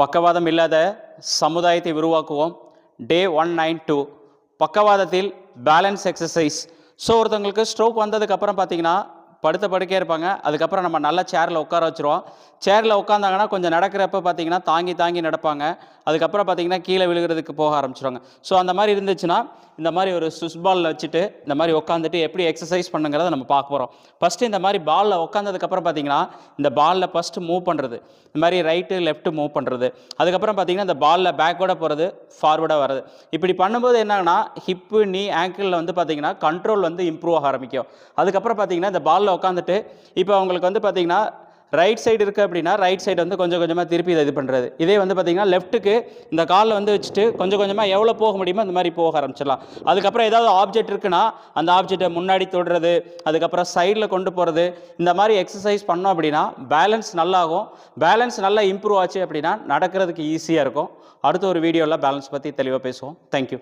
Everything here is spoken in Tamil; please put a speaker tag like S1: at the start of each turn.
S1: பக்கவாதம் இல்லாத சமுதாயத்தை உருவாக்குவோம். டே ஒன் நைன் டூ பக்கவாதத்தில் பேலன்ஸ் எக்ஸசைஸ் ஸோ ஒருத்தவங்களுக்கு ஸ்ட்ரோக் வந்ததுக்கப்புறம் பார்த்தீங்கன்னா படுத்த படுக்கையாக இருப்பாங்க. அதுக்கப்புறம் நம்ம நல்ல சேரில் உட்கார வச்சுருவோம். சேரில் உட்காந்தாங்கன்னா கொஞ்சம் நடக்கிறப்ப பார்த்தீங்கன்னா தாங்கி தாங்கி நடப்பாங்க. அதுக்கப்புறம் பார்த்தீங்கன்னா கீழே விழுகிறதுக்கு போக ஆரம்பிச்சிருவாங்க. ஸோ அந்த மாதிரி இருந்துச்சுன்னா இந்த மாதிரி ஒரு சுவிஸ் பாலில் வச்சுட்டு இந்த மாதிரி உட்காந்துட்டு எப்படி எக்ஸசைஸ் பண்ணுங்கிறத நம்ம பார்க்க போகிறோம் ஃபஸ்ட்டு இந்த மாதிரி பாலில் உட்காந்ததுக்கப்புறம் பார்த்தீங்கன்னா இந்த பாலில் ஃபஸ்ட்டு மூவ் பண்ணுறது இந்த மாதிரி ரைட்டு லெஃப்ட்டு மூவ் பண்ணுறது அதுக்கப்புறம் பார்த்தீங்கன்னா இந்த பாலில் பேக்கோட போகிறது ஃபார்வேர்டாக வர்றது. இப்படி பண்ணும்போது என்னன்னா ஹிப்பு நீ ஆங்கிளில் வந்து பார்த்தீங்கன்னா கண்ட்ரோல் வந்து இம்ப்ரூவ் ஆக ஆரம்பிக்கும். அதுக்கப்புறம் பார்த்தீங்கன்னா இந்த பாலில் உட்காந்துட்டு இப்போ அவங்களுக்கு வந்து பார்த்தீங்கன்னா ரைட் சைடு இருக்குது அப்படின்னா ரைட் சைடு வந்து கொஞ்சம் கொஞ்சமாக திருப்பி இதை இது பண்ணுறது இதே வந்து பார்த்தீங்கன்னா லெஃப்ட்டுக்கு இந்த காலில் வந்து வச்சுட்டு கொஞ்சம் கொஞ்சமாக எவ்வளோ போக முடியுமோ அந்த மாதிரி போக ஆரம்பிச்சிடலாம். அதுக்கப்புறம் ஏதாவது ஆப்ஜெக்ட் இருக்குன்னா அந்த ஆப்ஜெக்டை முன்னாடி தொடுறது அதுக்கப்புறம் சைடில் கொண்டு போகிறது இந்த மாதிரி எக்ஸசைஸ் பண்ணோம் அப்படின்னா பேலன்ஸ் நல்லாகும். பேலன்ஸ் நல்லா இம்ப்ரூவ் ஆச்சு அப்படின்னா நடக்கிறதுக்கு ஈஸியாக இருக்கும். அடுத்த ஒரு வீடியோவில் பேலன்ஸ் பற்றி தெளிவாக பேசுவோம். தேங்க்யூ